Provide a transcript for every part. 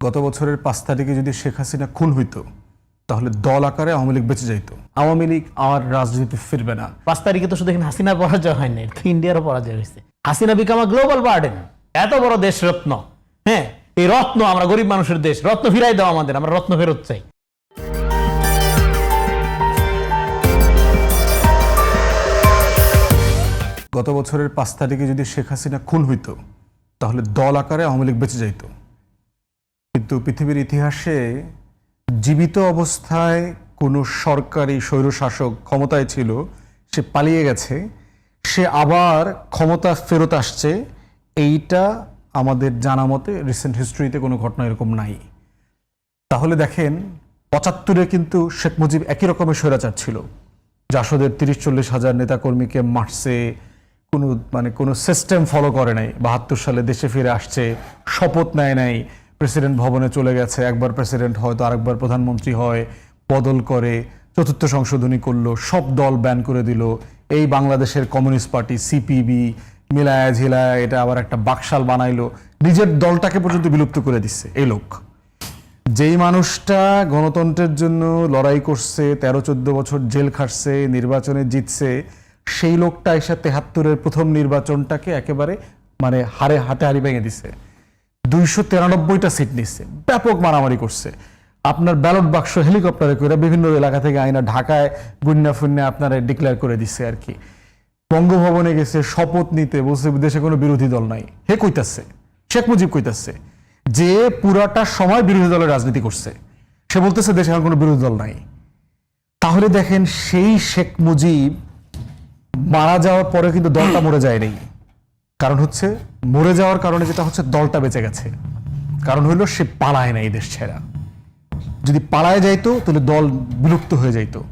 গত বছরের পাঁচ তারিখে যদি শেখ হাসিনা খুন হইতো তাহলে দল আকারে আওয়ামী লীগ বেঁচে যাইতো। আওয়ামী লীগ আর রাজনীতি ফিরবে না। পাঁচ তারিখে তো শুধু এখানে হাসিনার পরাজয় হয়নি ইন্ডিয়ারও পরাজয় হয়েছে। হাসিনা বিকাম গ্লোবাল বার্ডেন এত বড় দেশ রত্ন। হ্যাঁ এই রত্ন আমরা গরিব মানুষের দেশ। রত্ন ফিরাই দাও আমাদের আমরা রত্ন ফেরত চাই। গত বছরের পাঁচ তারিখে যদি শেখ হাসিনা খুন হইতো তাহলে দল আকারে আওয়ামী লীগ বেঁচে যাইতো। কিন্তু পৃথিবীর ইতিহাসে জীবিত অবস্থায় কোনো সরকারি স্বৈরশাসক ক্ষমতায় ছিল, সে পালিয়ে গেছে। সে আবার ক্ষমতা ফেরত আসছে। এইটা আমাদের জানা মতে রিসেন্ট হিস্ট্রিতে কোনো ঘটনা এরকম নাই। তাহলে দেখেন, পঁচাত্তরে কিন্তু শেখ মুজিব একই রকমের স্বৈরাচার ছিল। জাসদের তিরিশ চল্লিশ হাজার নেতাকর্মীকে মারছে, কোনো মানে কোনো সিস্টেম ফলো করে নাই। বাহাত্তর সালে দেশে ফিরে আসছে, শপথ নেয় নাই। প্রেসিডেন্ট ভবনে চলে গেছে। একবার প্রেসিডেন্ট হয় তো আরেকবার প্রধানমন্ত্রী হয়, বদল করে চতুর্থ সংশোধনী করল, সব দল ব্যান করে দিল। এই বাংলাদেশের কমিউনিস্ট পার্টি, সিপিবি, মিলায়া ঝিলায়া এটা আবার একটা বাকশাল বানাইলো। নিজের দলটাকে পর্যন্ত বিলুপ্ত করে দিচ্ছে এই লোক। যেই মানুষটা গণতন্ত্রের জন্য লড়াই করছে, তেরো চোদ্দ বছর জেল খাটছে, নির্বাচনে জিতছে, সেই লোকটা এসে তেহাত্তরের প্রথম নির্বাচনটাকে একেবারে মানে হারে হাতে হারি ভেঙে দিছে। দুইশো তিরানব্বইটা সিট নিচ্ছে ব্যাপক মারামারি করছে। আপনার ব্যালট বাক্স হেলিকপ্টারে করে বিভিন্ন এলাকা থেকে আইনা ঢাকায় গুন্না ফুন্না আপনারা ডিক্লেয়ার করে দিচ্ছে আর কি। বঙ্গভবনে গেছে, শপথ নিতে বলছে দেশে কোনো বিরোধী দল নাই। হে কইতাছে, শেখ মুজিব কইতাছে যে পুরাটা সময় বিরোধী দলের রাজনীতি করছে। সে বলতেছে দেশে এখন কোনো বিরোধী দল নাই। তাহলে দেখেন সেই শেখ মুজিব মারা যাওয়ার পরে কিন্তু দলটা মরে যায়নি। কারণ হচ্ছে মরে যাওয়ার কারণে যেটা হচ্ছে দলটা বেঁচে গেছে। কারণ হইল সে পালায় না এই দেশ ছেড়া। যদি পালায় যাইতো, তাহলে দল বিলুপ্ত হয়ে যাইতো।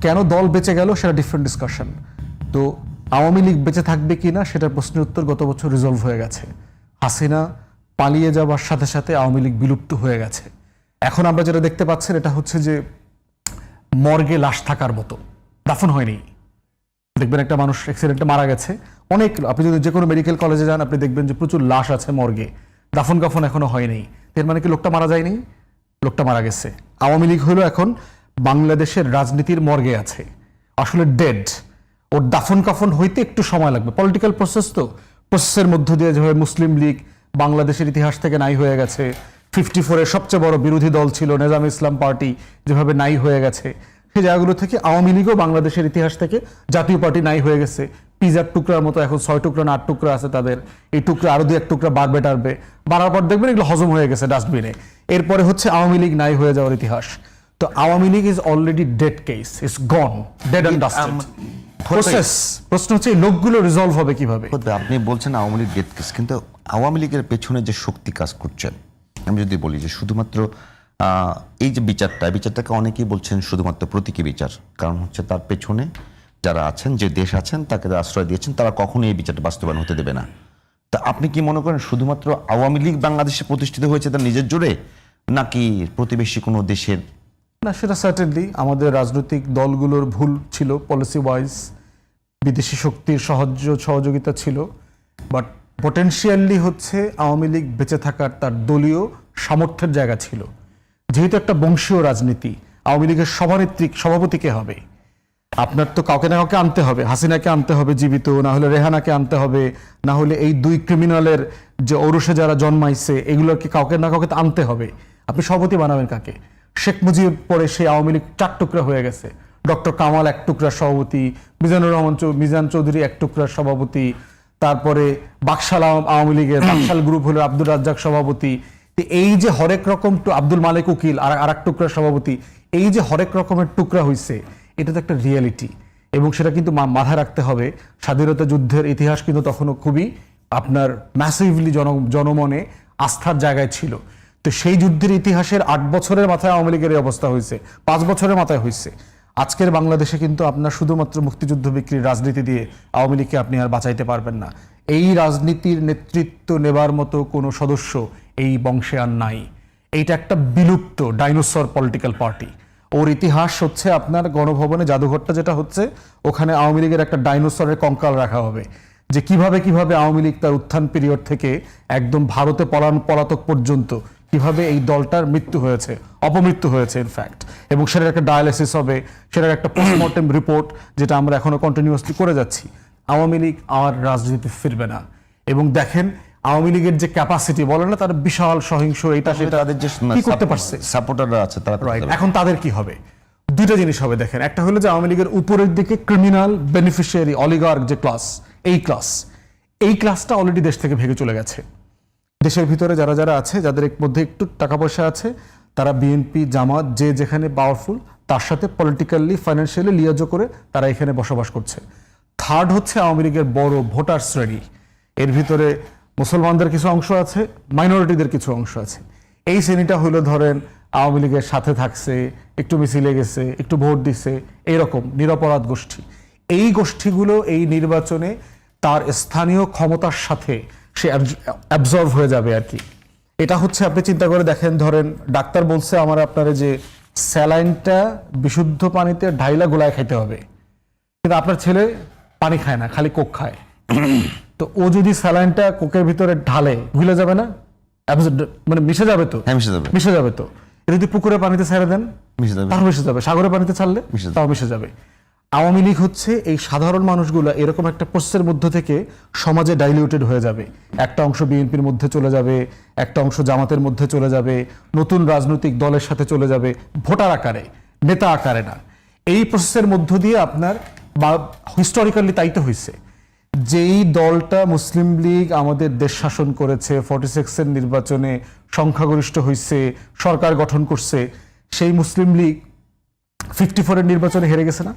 কেন দল বেঁচে গেল সেটা ডিফারেন্ট ডিসকাশন তো আওয়ামী লীগ বেঁচে থাকবে কিনা সেটার প্রশ্নের উত্তর গত বছর রিজলভ হয়ে গেছে। হাসিনা পালিয়ে যাওয়ার সাথে সাথে আওয়ামী লীগ বিলুপ্ত হয়ে গেছে। এখন আমরা যেটা দেখতে পাচ্ছেন, এটা হচ্ছে যে মর্গে লাশ থাকার মতো। দাফন হয়নি। দেখবেন একটা মানুষ অ্যাক্সিডেন্টে মারা গেছে। অনেক, আপনি যদি যে কোনো মেডিকেল কলেজে যান, আপনি দেখবেন যে প্রচুর লাশ আছে মর্গে। দাফন কাফন এখনও হয়নি এর মানে কি লোকটা মারা যায়নি? লোকটা মারা গেছে। আওয়ামী লীগ হলো এখন বাংলাদেশের রাজনীতির মর্গে আছে। আসলে ডেড ওর দাফন কাফন হইতে একটু সময় লাগবে। পলিটিক্যাল প্রসেস তো। প্রসেসের মধ্য দিয়ে যেভাবে মুসলিম লীগ বাংলাদেশের ইতিহাস থেকে নাই হয়ে গেছে। ফিফটি ফোরের সবচেয়ে বড় বিরোধী দল ছিল নেজাম ইসলাম পার্টি, যেভাবে নাই হয়ে গেছে। সেই জায়গাগুলো থেকে আওয়ামী লীগও বাংলাদেশের ইতিহাস থেকে জাতীয় পার্টি নাই হয়ে গেছে। পিজার টুকরার মতো এখন ছয় টুকরা না আট টুকরা আছে তাদের। এই টুকরা আরও দু এক টুকরা বাড়বে টাড়বে। বাড়ার পর দেখবেন এগুলো হজম হয়ে গেছে ডাস্টবিনে। এরপরে হচ্ছে আওয়ামী লীগ নাই হয়ে যাওয়ার ইতিহাস। তো Awami League is already dead case is gone dead and dusted process প্রশ্ন হচ্ছে এই লোকগুলো রিজলভ হবে কীভাবে? আপনি বলছেন আওয়ামী লীগ ডেথ কেস কিন্তু আওয়ামী লীগের পেছনে যে শক্তি কাজ করছে আমি যদি বলি যে শুধুমাত্র এই যে বিচারটা বিচারটাকে অনেকেই বলছেন শুধুমাত্র প্রতীকী বিচার। কারণ হচ্ছে তার পেছনে যারা আছেন, যে দেশ আছেন, তাকে আশ্রয় দিয়েছেন, তারা কখনোই এই বিচারটা বাস্তবায়ন হতে দেবে না। তা আপনি কি মনে করেন শুধুমাত্র আওয়ামী লীগ বাংলাদেশে প্রতিষ্ঠিত হয়েছে তার নিজের জোরে? নাকি প্রতিবেশী কোনো দেশের না, সেটা সার্টেনলি আমাদের রাজনৈতিক দলগুলোর ভুল ছিল পলিসি ওয়াইজ বিদেশি শক্তির সাহায্য, সহযোগিতা ছিল। বাট পটেনশিয়ালি হচ্ছে আওয়ামী লীগ বেঁচে থাকার তার দলীয় সামর্থ্যের জায়গা ছিল। যেহেতু একটা বংশীয় রাজনীতি আওয়ামী লীগের সভানেত্রী সভাপতি কে হবে। আপনার তো কাউকে না কাউকে আনতে হবে। হাসিনাকে আনতে হবে জীবিত না হলে রেহানাকে আনতে হবে না হলে এই দুই ক্রিমিনালের যে ঔরসে যারা জন্মাইছে এগুলোকে কাউকে না কাউকে আনতে হবে। আপনি সভাপতি বানাবেন কাকে? শেখ মুজিব পরে সেই আওয়ামী লীগ চার টুকরা হয়ে গেছে। ডক্টর কামাল এক টুকরার সভাপতি মিজানুর রহমান মিজান চৌধুরী এক টুকরার সভাপতি তারপরে বাকশাল আওয়াম- লীগের বাকশাল গ্রুপ হলো আব্দুল রাজ্জাক সভাপতি এই যে হরেক রকম আব্দুল মালিক উকিল আর আর এক টুকরার সভাপতি, এই যে হরেক রকমের টুকরা হইছে, এটা তো একটা রিয়েলিটি এবং সেটা কিন্তু মাথায় রাখতে হবে, স্বাধীনতা যুদ্ধের ইতিহাস কিন্তু তখনও খুবই আপনার ম্যাসিভলি জন জনমনে আস্থার জায়গায় ছিল। তো সেই যুদ্ধের ইতিহাসের আট বছরের মাথায় আওয়ামী লীগের এই অবস্থা হয়েছে পাঁচ বছরের মাথায় হয়েছে আজকের বাংলাদেশে কিন্তু আপনার শুধুমাত্র মুক্তিযুদ্ধ বিক্রির রাজনীতি দিয়ে আওয়ামী লীগকে আপনি আর বাঁচাইতে পারবেন না। এই রাজনীতির নেতৃত্ব নেবার মতো কোনো সদস্য এই বংশে আর নাই। এইটা একটা বিলুপ্ত ডাইনোসর পলিটিক্যাল পার্টি। ওর ইতিহাস হচ্ছে আপনার গণভবনে জাদুঘরটা যেটা হচ্ছে, ওখানে আওয়ামী লীগের একটা ডাইনোসরের কঙ্কাল রাখা হবে। যে কীভাবে কীভাবে আওয়ামী লীগ তার উত্থান পিরিয়ড থেকে একদম ভারতে পলান পলাতক পর্যন্ত কীভাবে এই দলটার মৃত্যু হয়েছে, অপমৃত্যু হয়েছে ইনফ্যাক্ট এবং সেটার একটা ডায়ালিসিস হবে, সেটার একটা পোস্টমর্টেম রিপোর্ট যেটা আমরা এখনও কন্টিনিউয়াসলি করে যাচ্ছি। আওয়ামী লীগ আর রাজনীতি ফিরবে না। এবং দেখেন আওয়ামী লীগের যে ক্যাপাসিটি বলে না তার বিশাল সহিংস এটা সেটা তাদের যে কি করতে পারছে? সাপোর্টাররা আছে তারা। এখন তাদের কি হবে? দুইটা জিনিস হবে দেখেন। একটা হলো যে আওয়ামী লীগের উপরের দিকে ক্রিমিনাল বেনিফিশিয়ারি অলিগার্ক যে ক্লাস এই ক্লাস এই ক্লাসটা অলরেডি দেশ থেকে ভেঙে চলে গেছে। দেশের ভিতরে যারা যারা আছে যাদের মধ্যে একটু টাকা পয়সা আছে তারা বিএনপি জামাত যে যেখানে পাওয়ারফুল তার সাথে পলিটিক্যালি ফাইন্যান্সিয়ালি লিয়াজো করে তারা এখানে বসবাস করছে। থার্ড হচ্ছে আওয়ামী লীগের বড় ভোটার শ্রেণি। এর ভিতরে মুসলমানদের কিছু অংশ আছে মাইনরিটিদের কিছু অংশ আছে। এই শ্রেণীটা হলো ধরেন আওয়ামী লীগের সাথে থাকছে, একটু মিছিলে গেছে, একটু ভোট দিছে এইরকম নিরপরাধ গোষ্ঠী। এই গোষ্ঠীগুলো এই নির্বাচনে তার স্থানীয় ক্ষমতার সাথে সে অ্যাবজর্ভ হয়ে যাবে আর কি। এটা হচ্ছে আপনি চিন্তা করে দেখেন, ধরেন ডাক্তার বলছে আমার আপনার যে স্যালাইনটা বিশুদ্ধ পানিতে ঢাইলা গোলায় খাইতে হবে। কিন্তু আপনার ছেলে পানি খায় না, খালি কোক খায়। তো ও যদি স্যালাইনটা কোকের ভিতরে ঢালে ভুলে যাবে না? মানে মিশে যাবে তো? হ্যাঁ মিশে যাবে। মিশে যাবে তো? এটা যদি পুকুরে পানিতে ছেড়ে দেন মিশে যাবে। তাও মিশে যাবে। সাগরে পানিতে ছাড়লে মিশে তাও মিশে যাবে। আওয়ামী লীগ হচ্ছে এই সাধারণ মানুষগুলো এরকম একটা প্রসেসের মধ্য থেকে সমাজে ডাইলিউটেড হয়ে যাবে। একটা অংশ বিএনপির মধ্যে চলে যাবে একটা অংশ জামাতের মধ্যে চলে যাবে নতুন রাজনৈতিক দলের সাথে চলে যাবে ভোটার আকারে নেতা আকারে না। এই প্রসেসের মধ্য দিয়ে আপনার বা হিস্টোরিক্যালি তাই তো হয়েছে যেই দলটা মুসলিম লীগ আমাদের দেশ শাসন করেছে ফর্টি সিক্সের নির্বাচনে সংখ্যাগরিষ্ঠ হয়েছে সরকার গঠন করছে, সেই মুসলিম লীগ ফিফটি ফোরের নির্বাচনে হেরে গেছে না?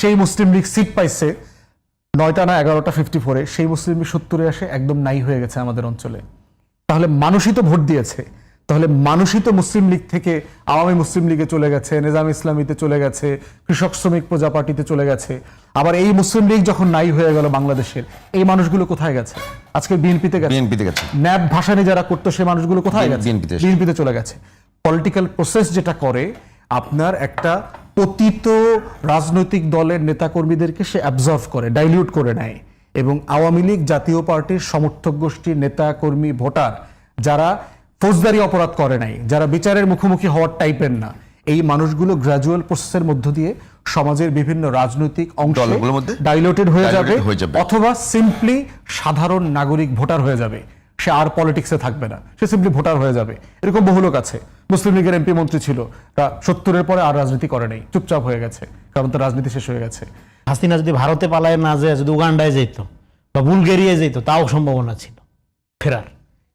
সেই মুসলিম লীগ সিট পাইছে নয়টা না এগারোটা ফিফটি ফোরে সেই মুসলিম লীগ সত্তরে আসে একদম নাই হয়ে গেছে আমাদের অঞ্চলে। তাহলে মানুষই তো ভোট দিয়েছে। তাহলে মানুষই তো মুসলিম লীগ থেকে আওয়ামী মুসলিম লীগে চলে গেছে নিজাম ইসলামীতে চলে গেছে কৃষক শ্রমিক প্রজা পার্টিতে চলে গেছে। আবার এই মুসলিম লীগ যখন নাই হয়ে গেল বাংলাদেশের এই মানুষগুলো কোথায় গেছে? আজকে বিএনপিতে গেছে। বিএনপিতে গেছে। ন্যাব ভাসানি যারা করতো সেই মানুষগুলো কোথায় গেছে। বিএনপিতে চলে গেছে। পলিটিক্যাল প্রসেস যেটা করে আপনার একটা পতিত রাজনৈতিক দলের নেতাকর্মীদেরকে সে অ্যাবজর্ভ করে ডাইলিউট করে নেয়। এবং আওয়ামী লীগ জাতীয় পার্টির সমর্থক গোষ্ঠীর নেতা কর্মী ভোটার যারা ফৌজদারি অপরাধ করে নাই যারা বিচারের মুখোমুখি হওয়ার টাইপের না। এই মানুষগুলো গ্রাজুয়াল প্রসেসের মধ্য দিয়ে সমাজের বিভিন্ন রাজনৈতিক অংশ হয়ে হয়ে যাবে। অথবা সিম্পলি সাধারণ নাগরিক ভোটার হয়ে যাবে। সে আর পলিটিক্সে থাকবে না সে সিম্পলি ভোটার হয়ে যাবে। এরকম বহু লোক আছে মুসলিম লীগের এমপি মন্ত্রী ছিল তা সত্তরের পরে আর রাজনীতি করে নেই চুপচাপ হয়ে গেছে কারণ তো রাজনীতি শেষ হয়ে গেছে। হাসিনা যদি ভারতে পালায় না যায় যদি উগান্ডায় যেত বা বুলগেরিয়ায় যেত তাও সম্ভাবনা ছিল ফেরার।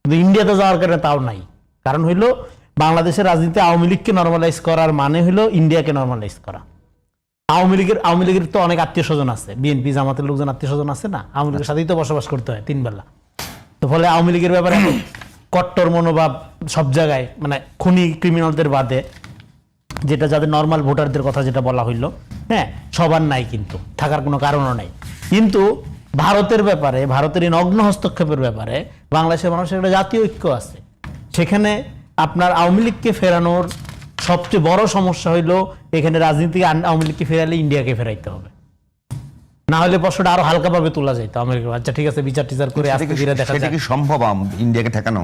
কিন্তু ইন্ডিয়াতে যাওয়ার কারণে তাও নাই। কারণ হইল, বাংলাদেশের রাজনীতি আওয়ামী লীগকে নর্মালাইজ করার মানে হইল ইন্ডিয়াকে নর্মালাইজ করা। আওয়ামী লীগের আওয়ামী লীগের তো অনেক আত্মীয় স্বজন আছে। বিএনপি জামাতের লোকজন আত্মীয় স্বজন আছে না? আওয়ামী লীগের সাথেই তো বসবাস করতে হয় তিন বেলা। তো ফলে আওয়ামী লীগের ব্যাপারে কট্টর মনোভাব সব জায়গায় মানে খুনি ক্রিমিনালদের বাদে যেটা যাদের নর্মাল ভোটারদের কথা যেটা বলা হইল হ্যাঁ সবার নাই কিন্তু, থাকার কোনো কারণও নাই। কিন্তু ভারতের ব্যাপারে ভারতের এই নগ্ন হস্তক্ষেপের ব্যাপারে বাংলাদেশের মানুষের একটা জাতীয় ঐক্য আছে। সেখানে আপনার আওয়ামী লীগকে ফেরানোর সবচেয়ে বড় সমস্যা হইল এখানে রাজনীতি আওয়ামী লীগকে ফেরালে ইন্ডিয়াকে ফেরাইতে হবে। না হলে প্রশ্নটা আরও হালকাভাবে তোলা যাইতো আমেরিকা। আচ্ছা ঠিক আছে বিচার টিচার করে আজকে ধীরে দেখা কি সম্ভব ইন্ডিয়াকে ঠেকানো?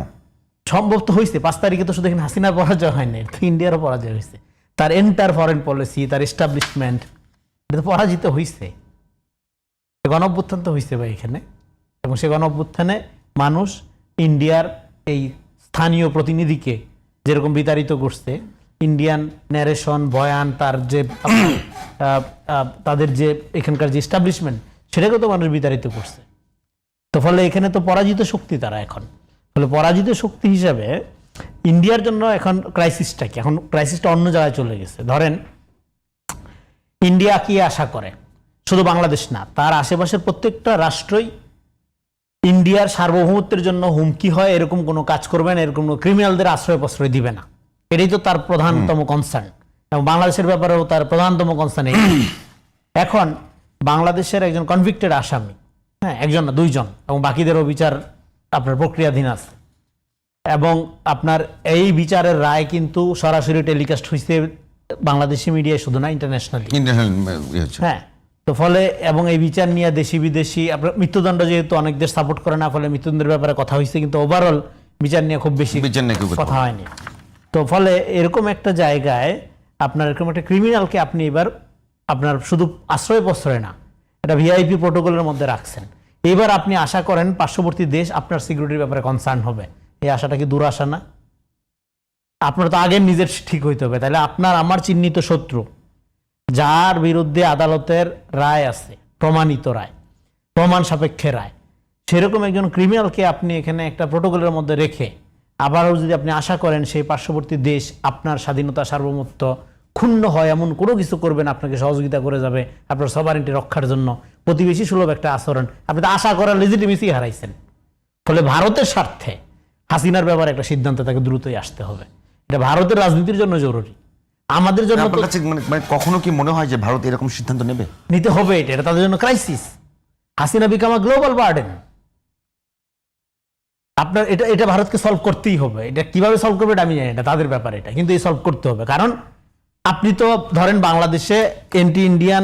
সম্ভব তো হয়েছে পাঁচ তারিখে তো শুধু এখানে হাসিনার পরাজয় হয়নি তো ইন্ডিয়ারও পরাজয় হয়েছে তার এন্টার ফরেন পলিসি তার এস্টাবলিশমেন্ট এটা তো পরাজিত হয়েছে গণ অভ্যুত্থান তো হয়েছে ভাই এখানে। এবং সে গণ অভ্যুত্থানে মানুষ ইন্ডিয়ার এই স্থানীয় প্রতিনিধিকে যেরকম বিতাড়িত করছে, ইন্ডিয়ান ন্যারেশন বয়ান, তার যে তাদের যে এখানকার যে এস্টাবলিশমেন্ট সেটাকে তো মানুষ বিতাড়িত করছে। তো ফলে এখানে তো পরাজিত শক্তি তারা এখন। ফলে পরাজিত শক্তি হিসাবে ইন্ডিয়ার জন্য এখন ক্রাইসিসটা কি? এখন ক্রাইসিসটা অন্য জায়গায় চলে গেছে। ধরেন, ইন্ডিয়া কি আশা করে? শুধু বাংলাদেশ না তার আশেপাশের প্রত্যেকটা রাষ্ট্রই ইন্ডিয়ার সার্বভৌমত্বের জন্য হুমকি হয় এরকম কোনো কাজ করবে না এরকম ক্রিমিনালদের আশ্রয় প্রশ্রয় দিবে না। এটাই তো তার প্রধানতম কনসার্ন এবং বাংলাদেশের ব্যাপারেও তার প্রধানতম কনসার্ন এই। এখন বাংলাদেশের একজন কনভিক্টেড আসামি হ্যাঁ একজন না দুইজন এবং বাকিদেরও বিচার আপনার প্রক্রিয়াধীন আছে। এবং আপনার এই বিচারের রায় কিন্তু সরাসরি টেলিকাস্ট হয়েছে বাংলাদেশি মিডিয়ায় শুধু না ইন্টারন্যাশনালি হ্যাঁ তো ফলে এবং এই বিচার নিয়ে দেশি বিদেশি আপনার মৃত্যুদণ্ড যেহেতু অনেক দেশ সাপোর্ট করে না ফলে মৃত্যুদণ্ডের ব্যাপারে কথা হয়েছে কিন্তু ওভারঅল বিচার নিয়ে খুব বেশি বিচার নিয়ে কথা হয়নি। তো ফলে এরকম একটা জায়গায় আপনার এরকম একটা ক্রিমিনালকে আপনি এবার আপনার শুধু আশ্রয় প্রশ্রয় না এটা ভিআইপি প্রোটোকলের মধ্যে রাখছেন। এবার আপনি আশা করেন পার্শ্ববর্তী দেশ আপনার সিকিউরিটির ব্যাপারে কনসার্ন হবে। এই আশাটা কি দূর আশা না? আপনার তো আগে নিজের ঠিক হইতে হবে। তাহলে আপনার আমার চিহ্নিত শত্রু যার বিরুদ্ধে আদালতের রায় আছে, প্রমাণিত রায়, প্রমাণ সাপেক্ষে রায়। সেরকম একজন ক্রিমিনালকে আপনি এখানে একটা প্রোটোকলের মধ্যে রেখে আবারও যদি আপনি আশা করেন সেই পার্শ্ববর্তী দেশ আপনার স্বাধীনতা সার্বভৌমত্ব ক্ষুণ্ণ হয়, এমন কোনো কিছু করবেন, আপনাকে সহযোগিতা করে যাবে আপনার সবারিটি রক্ষার জন্য। প্রতিবেশী সুলভ একটা আচরণ। আপনি তো আশা করার লেজিটিমেসি হারাইছেন। ফলে ভারতের স্বার্থে হাসিনার ব্যাপারে একটা সিদ্ধান্ত তাকে দ্রুতই আসতে হবে। এটা ভারতের রাজনীতির জন্য জরুরি। আমাদের জন্য আপনার কাছে মানে মানে কখনো কি মনে হয় যে ভারত এরকম সিদ্ধান্ত নেবে? নিতে হবে এটা এটা তাদের জন্য crisis Hasina become global burden আপনার এটা এটা ভারতকে সলভ করতেই হবে। এটা কীভাবে সলভ করবে আমি জানি এটা তাদের ব্যাপার এটা কিন্তু এই সলভ করতে হবে। কারণ আপনি তো ধরেন বাংলাদেশে এন্টি ইন্ডিয়ান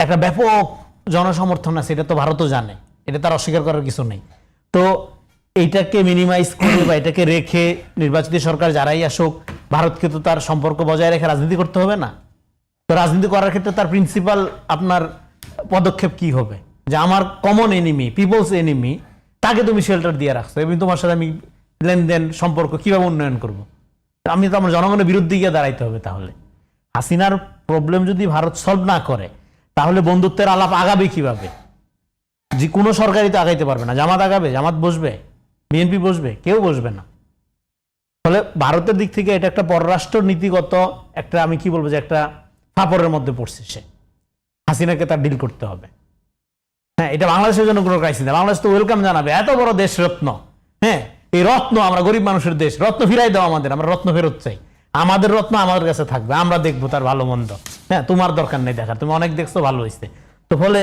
একটা ব্যাপক জনসমর্থন আছে এটা তো ভারতও জানে। এটা তার অস্বীকার করার কিছু নেই। তো এইটাকে মিনিমাইজ করে বা এটাকে রেখে নির্বাচিত সরকার যারাই আসুক ভারতকে তো তার সম্পর্ক বজায় রেখে রাজনীতি করতে হবে না। তো রাজনীতি করার ক্ষেত্রে তার প্রিন্সিপাল আপনার পদক্ষেপ কি হবে? যে আমার কমন এনিমি পিপলস এনিমি তাকে তুমি শেল্টার দিয়ে রাখছো। এবং তোমার সাথে আমি লেনদেন সম্পর্ক কীভাবে উন্নয়ন করব? আমি তো আমার জনগণের বিরুদ্ধে গিয়ে দাঁড়াইতে হবে তাহলে। হাসিনার প্রবলেম যদি ভারত সলভ না করে, তাহলে বন্ধুত্বের আলাপ আগাবে কীভাবে? যে কোনো সরকারই তো আগাইতে পারবে না। জামাত আগাবে, জামাত বসবে, বিএনপি বসবে, কেউ বসবে না। ফলে ভারতের দিক থেকে এটা একটা পররাষ্ট্র নীতিগত একটা, আমি কি বলব যে একটা ফাপড়ের মধ্যে পড়ছে সে। হাসিনাকে তার ডিল করতে হবে। হ্যাঁ এটা বাংলাদেশের জন্য কোনো ক্রাইসিস না। বাংলাদেশ তো ওয়েলকাম জানাবে। এত বড় দেশ রত্ন। হ্যাঁ এই রত্ন আমরা গরিব মানুষের দেশ। রত্ন ফিরাই দাও আমাদের, আমরা রত্ন ফেরত চাই। আমাদের রত্ন আমাদের কাছে থাকবে, আমরা দেখব তার ভালো মন্দ। হ্যাঁ তোমার দরকার নেই দেখার, তুমি অনেক দেখছ, ভালো হয়েছে। তো ফলে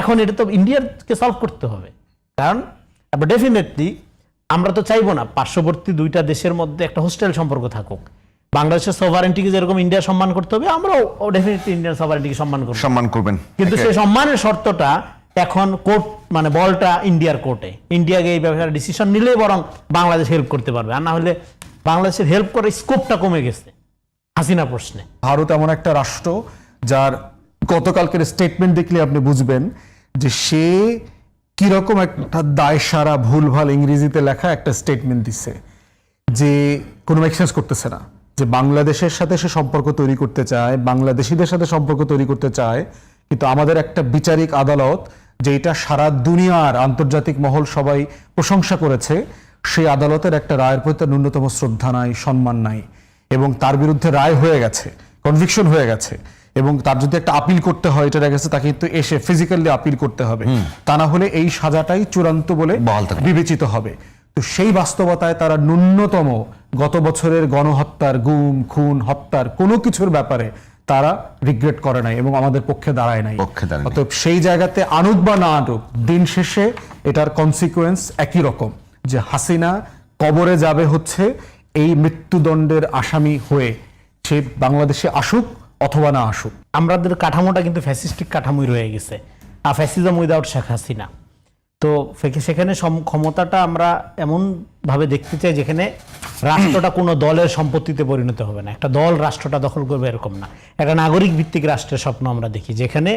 এখন এটা তো ইন্ডিয়াকে সলভ করতে হবে। কারণ ডেফিনেটলি আমরা তো চাইব না পার্শ্ববর্তী দুইটা দেশের মধ্যে একটা হোস্টেল সম্পর্ক থাকুক। বাংলাদেশের সভারেন্টিকে যেরকম ইন্ডিয়া সম্মান করতে হবে আমরাও ডেফিনেটলি ইন্ডিয়ান সভারেন্টিকে সম্মান করব। সম্মান করবেন। কিন্তু সেই সম্মানের শর্তটা এখন কোর্ট মানে বলটা ইন্ডিয়ার কোর্টে ইন্ডিয়াকে এই ব্যাপারে ডিসিশন নিলে বরং বাংলাদেশ হেল্প করতে পারবে। আর না হলে বাংলাদেশের হেল্প করার স্কোপটা কমে গেছে। হাসিনা প্রশ্নে। ভারত এমন একটা রাষ্ট্র যার গতকালকের স্টেটমেন্ট দেখলে আপনি বুঝবেন যে সে কীরকম একটা দায় সারা ভুলভাল ইংরেজিতে লেখা একটা স্টেটমেন্ট দিচ্ছে যে কোনো মেকসেন্স করতেছে না, যে বাংলাদেশের সাথে সে সম্পর্ক তৈরি করতে চায়, বাংলাদেশিদের সাথে সম্পর্ক তৈরি করতে চায়, কিন্তু আমাদের একটা বিচারিক আদালত যেটা সারা দুনিয়ার আন্তর্জাতিক মহল সবাই প্রশংসা করেছে, সেই আদালতের একটা রায়ের প্রতি তার ন্যূনতম শ্রদ্ধা নাই, সম্মান নাই, এবং তার বিরুদ্ধে রায় হয়ে গেছে কনভিকশন হয়ে গেছে। এবং তার যদি একটা আপিল করতে হয় এটার কাছে তাকে কিন্তু এসে ফিজিক্যালি আপিল করতে হবে। তা না হলে এই সাজাটাই চূড়ান্ত বলে বিবেচিত হবে। তো সেই বাস্তবতায় তারা ন্যূনতম গত বছরের গণহত্যার গুম খুন হত্যার কোনো কিছুর ব্যাপারে তারা রিগ্রেট করে নাই এবং আমাদের পক্ষে দাঁড়ায় নাই। পক্ষে দাঁড়ায় নাই। অতএব সেই জায়গাতে আনুক বা না আনুক দিন শেষে এটার কনসিকুয়েন্স একই রকম যে হাসিনা কবরে যাবে হচ্ছে এই মৃত্যুদণ্ডের আসামি হয়ে সে বাংলাদেশে আসুক অথবা না আসুক। আমাদের কাঠামোটা কিন্তু ফ্যাসিস্টিক কাঠামোই রয়ে গেছে। আর ফ্যাসিজম উইদাউট শেখ হাসিনা। তো সেখানে ক্ষমতাটা আমরা এমন ভাবে দেখতে চাই যেখানে রাষ্ট্রটা কোনো দলের সম্পত্তিতে পরিণত হবে না। একটা দল রাষ্ট্রটা দখল করবে এরকম না। একটা নাগরিক ভিত্তিক রাষ্ট্রের স্বপ্ন আমরা দেখি যেখানে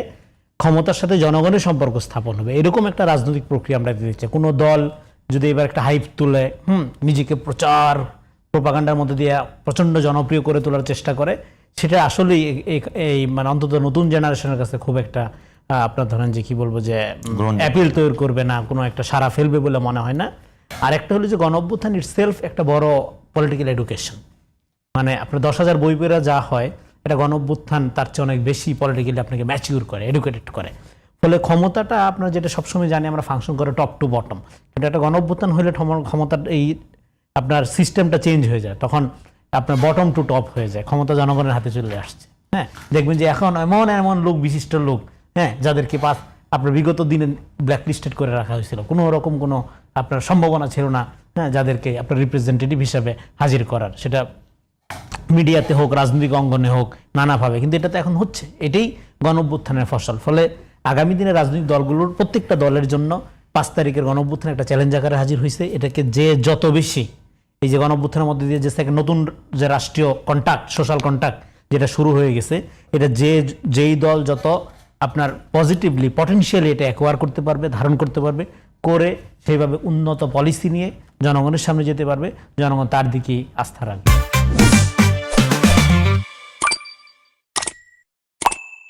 ক্ষমতার সাথে জনগণের সম্পর্ক স্থাপন হবে। এরকম একটা রাজনৈতিক প্রক্রিয়া আমরা দিতে চাই। কোনো দল যদি এবার একটা হাইপ তুলে, হুম, নিজেকে প্রচার প্রোপাগান্ডার মধ্যে দিয়ে প্রচণ্ড জনপ্রিয় করে তোলার চেষ্টা করে সেটা আসলেই এই মানে অন্তত নতুন জেনারেশনের কাছে খুব একটা আপনার ধরেন যে কি বলব যে। অ্যাপিল তৈরি করবে না কোনো একটা সারা ফেলবে বলে মনে হয় না। আর একটা হলো যে গণ অভ্যুত্থান সেলফ একটা বড় পলিটিক্যাল এডুকেশন মানে আপনার দশ হাজার বই পেরা যা হয় এটা গণ অভ্যুত্থান তার চেয়ে অনেক বেশি পলিটিক্যালি আপনাকে ম্যাচিউর করে এডুকেটেড করে। ফলে ক্ষমতাটা আপনার যেটা সবসময় জানি আমরা ফাংশন করে টপ টু বটম কিন্তু একটা গণ অভ্যুত্থান হলে ক্ষমতার এই আপনার সিস্টেমটা চেঞ্জ হয়ে যায়। তখন আপনার বটম টু টপ হয়ে যায়, ক্ষমতা জনগণের হাতে চলে আসছে। হ্যাঁ দেখবেন যে এখন এমন এমন লোক, বিশিষ্ট লোক হ্যাঁ যাদেরকে পাস আপনার বিগত দিনে ব্ল্যাকলিস্টেড করে রাখা হয়েছিল। কোনো রকম কোনো আপনার সম্ভাবনা ছিল না হ্যাঁ যাদেরকে আপনার রিপ্রেজেন্টেটিভ হিসাবে হাজির করার। সেটা মিডিয়াতে হোক, রাজনৈতিক অঙ্গনে হোক, নানাভাবে। কিন্তু এটা তো এখন হচ্ছে। এটাই গণ অভ্যুত্থানের ফসল। ফলে আগামী দিনে রাজনৈতিক দলগুলোর প্রত্যেকটা দলের জন্য পাঁচ তারিখের গণঅভ্যুত্থান একটা চ্যালেঞ্জ আকারে হাজির হয়েছে। এটাকে যে যত বেশি এই যে গণঅভ্যুত্থানের মধ্যে দিয়ে যে নতুন যে রাষ্ট্রীয় কন্ট্যাক্ট সোশ্যাল কন্ট্যাক্ট যেটা শুরু হয়ে গেছে, এটা যে, যেই দল যত আপনার পজিটিভলি পটেনশিয়ালি এটা অ্যাকোয়ার করতে পারবে, ধারণ করতে পারবে, করে সেইভাবে উন্নত পলিসি নিয়ে জনগণের সামনে যেতে পারবে, জনগণ তার দিকেই আস্থা রাখবে।